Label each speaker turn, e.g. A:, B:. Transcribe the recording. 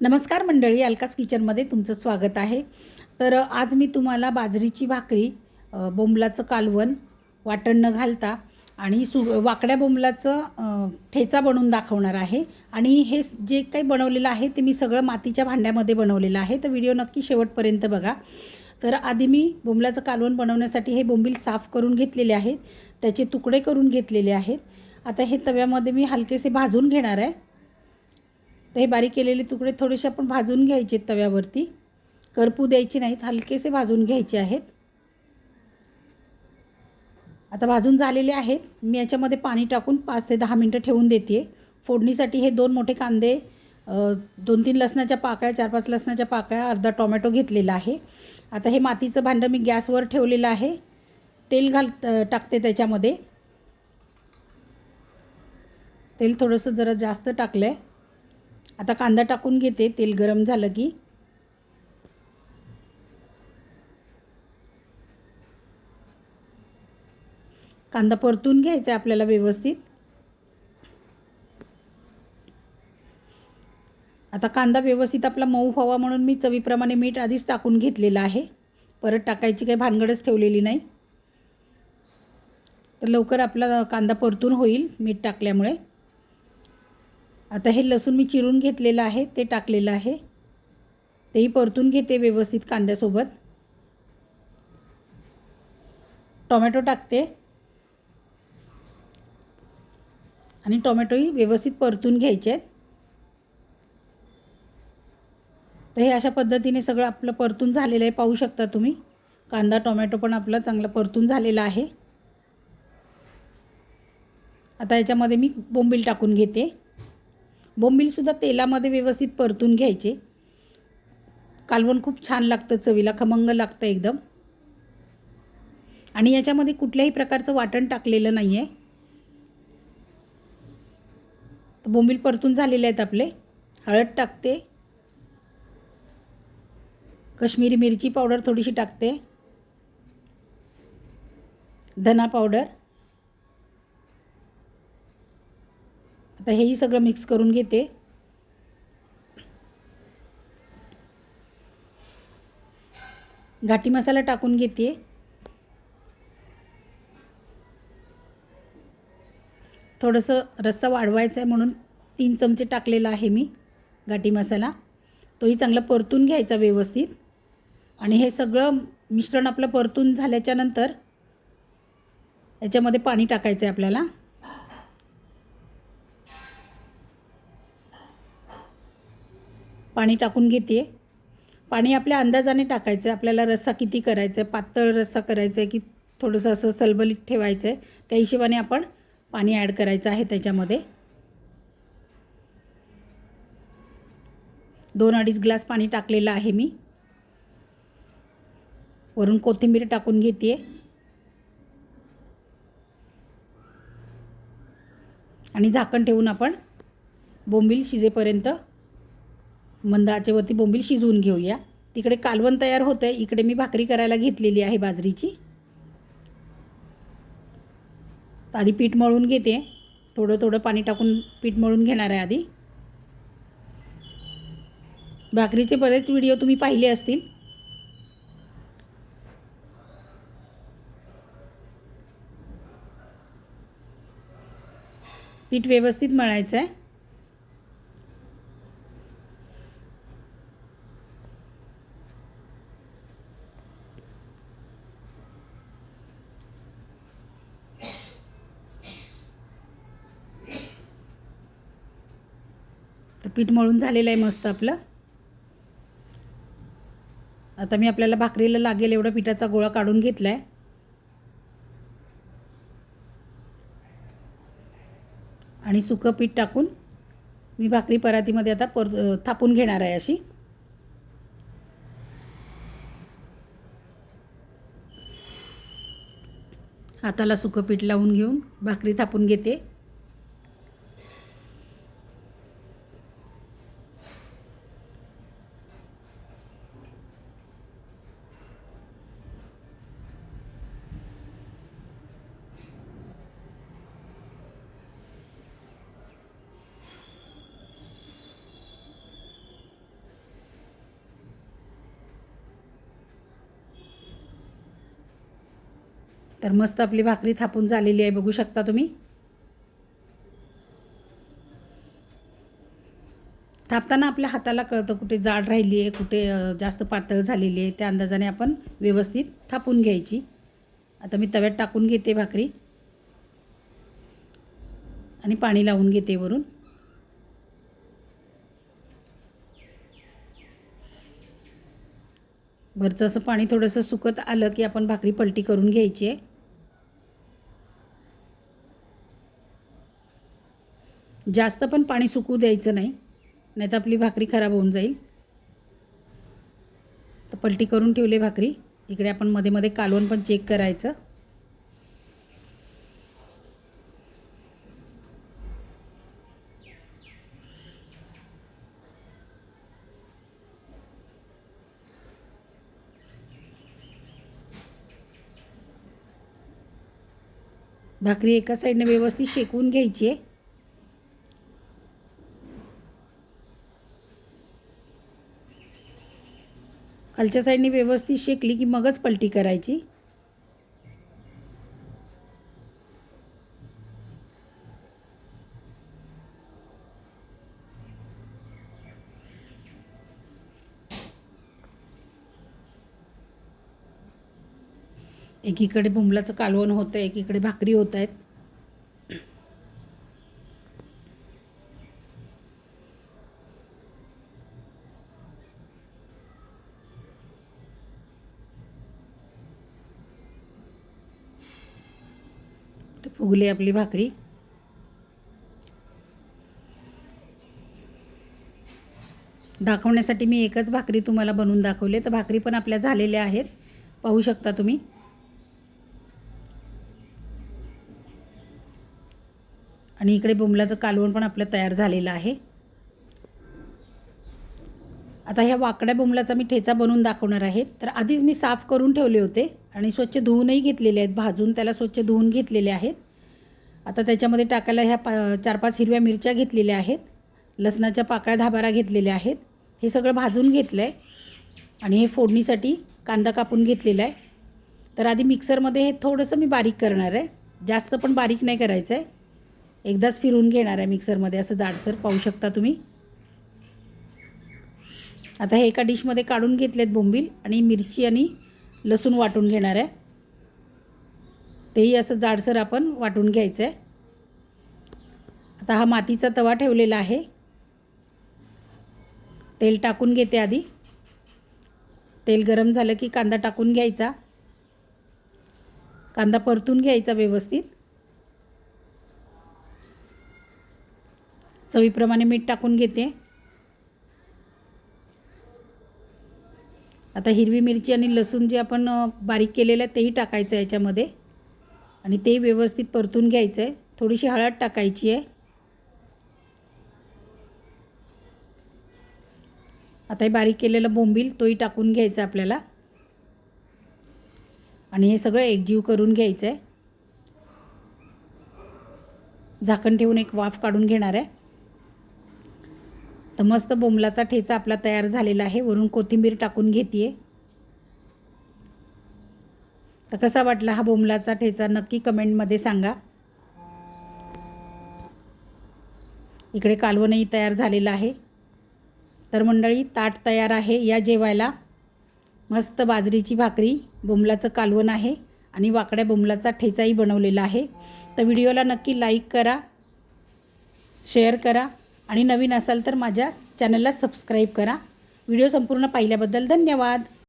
A: नमस्कार मंडळी अलकास किचनमध्ये तुमचं स्वागत आहे. तर आज मी तुम्हाला बाजरीची भाकरी बोंबलाचं कालवण वाटण न घालता आणि सु वाकड्या बोंबलाचं ठेचा बनवून दाखवणार आहे. आणि हे जे काही बनवलेलं आहे ते मी सगळं मातीच्या भांड्यामध्ये बनवलेलं आहे. तर व्हिडिओ नक्की शेवटपर्यंत बघा. तर आधी मी बोंबलाचं कालवण बनवण्यासाठी हे बोंबील साफ करून घेतलेले आहेत. त्याचे तुकडे करून घेतलेले आहेत. आता हे तव्यामध्ये मी हलकेसे भाजून घेणार आहे. तर हे बारीक केलेले तुकडे थोडेसे आपण भाजून घ्यायचे तव्यावरती. करपू द्यायचे नाहीत हलकेसे भाजून घ्यायचे आहेत. आता भाजून झालेले आहेत. मी याच्यामध्ये पाणी टाकून पाच ते दहा मिनटं ठेवून देते फोडणीसाठी हे दोन मोठे कांदे दोन तीन लसणाच्या पाकळ्या चार पाच लसणाच्या पाकळ्या अर्धा टोमॅटो घेतलेला आहे. आता हे मातीचं भांडं मी गॅसवर ठेवलेलं आहे. तेल घाल टाकते त्याच्यामध्ये. तेल थोडंसं जरा जास्त टाकलं आहे आता कांदा टाकून घेते तेल गरम झालं की. कांदा परतून घ्यायचा आहे आपल्याला व्यवस्थित. आता कांदा व्यवस्थित आपला मऊ व्हावा म्हणून मी चवीप्रमाणे मीठ आधीच टाकून घेतलेलं आहे. परत टाकायची काही भानगडच ठेवलेली नाही. तर लवकर आपला कांदा परतून होईल मीठ टाकल्यामुळे. आता हे लसूण मी चिरून घेतलेलं आहे ते टाकलेलं आहे. तेही परतून घेते व्यवस्थित कांद्यासोबत. टोमॅटो टाकते. आणि टोमॅटोही व्यवस्थित परतून घ्यायचे आहेत. तर हे अशा पद्धतीने सगळं आपलं परतून झालेलं आहे पाहू शकता तुम्ही. कांदा टोमॅटो पण आपला चांगला परतून झालेला आहे. आता याच्यामध्ये मी बोंबील टाकून घेते. बोंबीलसुद्धा तेलामध्ये व्यवस्थित परतून घ्यायचे. कालवण खूप छान लागतं चवीला खमंग लागतं एकदम. आणि याच्यामध्ये कुठल्याही प्रकारचं वाटण टाकलेलं नाही आहे तर बोंबील परतून झालेले आहेत आपले. हळद टाकते. कश्मीरी मिरची पावडर थोडीशी टाकते. धना पावडर. आता हेही सगळं मिक्स करून घेते. घाटी मसाला टाकून घेते. थोडंसं रस्सा वाढवायचा आहे म्हणून तीन चमचे टाकलेला आहे मी घाटी मसाला. तोही चांगला परतून घ्यायचा व्यवस्थित. आणि हे सगळं मिश्रण आपलं परतून झाल्याच्यानंतर याच्यामध्ये पाणी टाकायचं आहे आपल्याला. पाणी टाकून घेते पाणी आपल्या अंदाजाने टाकायचं आहे आपल्याला रस्सा किती करायचा आहे पातळ रस्सा करायचा आहे की थोडंसं असं सलबलीत ठेवायचं आहे त्या हिशोबाने आपण पाणी ॲड करायचं आहे त्याच्यामध्ये. दोन अडीच ग्लास पाणी टाकलेलं आहे मी. वरून कोथिंबीर टाकून घेते आणि झाकण ठेवून आपण बोंबील शिजेपर्यंत मंद आचेवरती बोंबील शिजवून घेऊया. तिकडे कालवण तयार होतं आहे इकडे मी भाकरी करायला घेतलेली आहे बाजरीची. आधी पीठ मळून घेते. थोडं थोडं पाणी टाकून पीठ मळून घेणार आहे आधी. भाकरीचे बरेच व्हिडिओ तुम्ही पाहिले असतील. पीठ व्यवस्थित मळायचं आहे पीठ मळून झालेलं आहे मस्त आपलं. आता मी आपल्याला भाकरीला लागेल एवढा पिठाचा गोळा काढून घेतला आहे आणि सुकं पीठ टाकून मी भाकरी परातीमध्ये आता पर थापून घेणार आहे अशी. हाताला सुकं पीठ लावून घेऊन भाकरी थापून घेते. तर मस्त आपली भाकरी थापून झालेली आहे बघू शकता तुम्ही. थापताना आपल्या हाताला कळतं कुठे जाड राहिली आहे कुठे जास्त पातळ झालेली आहे त्या अंदाजाने आपण व्यवस्थित थापून घ्यायची. आता मी तव्यात टाकून घेते भाकरी. आणि पाणी लावून घेते वरून. भरचं असं पाणी थोडंसं सुकत आलं की आपण भाकरी पलटी करून घ्यायची आहे. जास्त पण पाणी सुकू द्यायचं नाही नाही तर आपली भाकरी खराब होऊन जाईल. तर पलटी करून ठेवली भाकरी. इकडे आपण मध्ये मध्ये कालवण पण चेक करायचं. भाकरी एका साईडने व्यवस्थित शेकून घ्यायची आहे. खालच्या साईडने व्यवस्थित शेकली की मगच पलटी करायची. एकीकडे बुंबलाचं कालवण होतं एकीकडे भाकरी होत आहेत तर फुगली आपली भाकरी. दाखवण्यासाठी मी एकच भाकरी तुम्हाला बनवून दाखवले तर भाकरी पण आपल्या झालेल्या आहेत. पाहू शकता तुम्ही. आणि इकडे बोंबलाचं कालवण पण आपलं तयार झालेलं आहे. आता ह्या वाकड्या बोंबलाचा मी ठेचा बनवून दाखवणार आहे. तर आधीच मी साफ करून ठेवले होते आणि स्वच्छ धुवूनही घेतलेले आहेत. भाजून त्याला स्वच्छ धुवून घेतलेले आहेत. आता त्याच्यामध्ये टाकायला ह्या पा चार पाच हिरव्या मिरच्या घेतलेल्या आहेत. लसणाच्या पाकळ्या धाबारा घेतलेल्या आहेत. हे सगळं भाजून घेतलं आहे आणि हे फोडणीसाठी कांदा कापून घेतलेला आहे. तर आधी मिक्सरमध्ये हे थोडंसं मी बारीक करणार आहे. जास्त पण बारीक नाही करायचं आहे एकदाच फिरून घेणार आहे मिक्सरमध्ये. असं जाडसर पाहू शकता तुम्ही. आता हे एका डिशमध्ये काढून घेतलेत बोंबील आणि मिरची आणि लसूण वाटून घेणार आहे. तेही असं जाडसर आपण वाटून घ्यायचं आहे आता हा मातीचा तवा ठेवलेला आहे. तेल टाकून घेते आधी. तेल गरम झालं की कांदा टाकून घ्यायचा. कांदा परतून घ्यायचा व्यवस्थित. चवीप्रमाणे मीठ टाकून घेते. आता हिरवी मिरची आणि लसूण जे आपण बारीक केलेलं आहे तेही टाकायचं आहे याच्यामध्ये. आणि ते व्यवस्थित परतून घ्यायचं आहे थोडीशी हळद टाकायची आहे. आता हे बारीक केलेलं बोंबील तोही टाकून घ्यायचा आपल्याला. आणि हे सगळं एकजीव करून घ्यायचं आहे झाकण ठेवून एक वाफ काढून घेणार आहे. तर मस्त बोंबलाचा ठेचा आपला तयार झालेला आहे. वरून कोथिंबीर टाकून घेते तर कसा वाटला हा बोंबलाचा ठेचा? नक्की कमेंटमध्ये सांगा. इकडे कालवणही तयार झालेलं आहे. तर मंडळी ताट तयार आहे या जेवायला. मस्त बाजरीची भाकरी बोंबलाचं कालवण आहे आणि वाकड्या बोंबलाचा ठेचाही बनवलेला आहे. तर व्हिडिओला नक्की लाईक करा शेअर करा. आणि नवीन असाल तर माझ्या चॅनलला सबस्क्राईब करा. व्हिडिओ संपूर्ण पाहिल्याबद्दल धन्यवाद.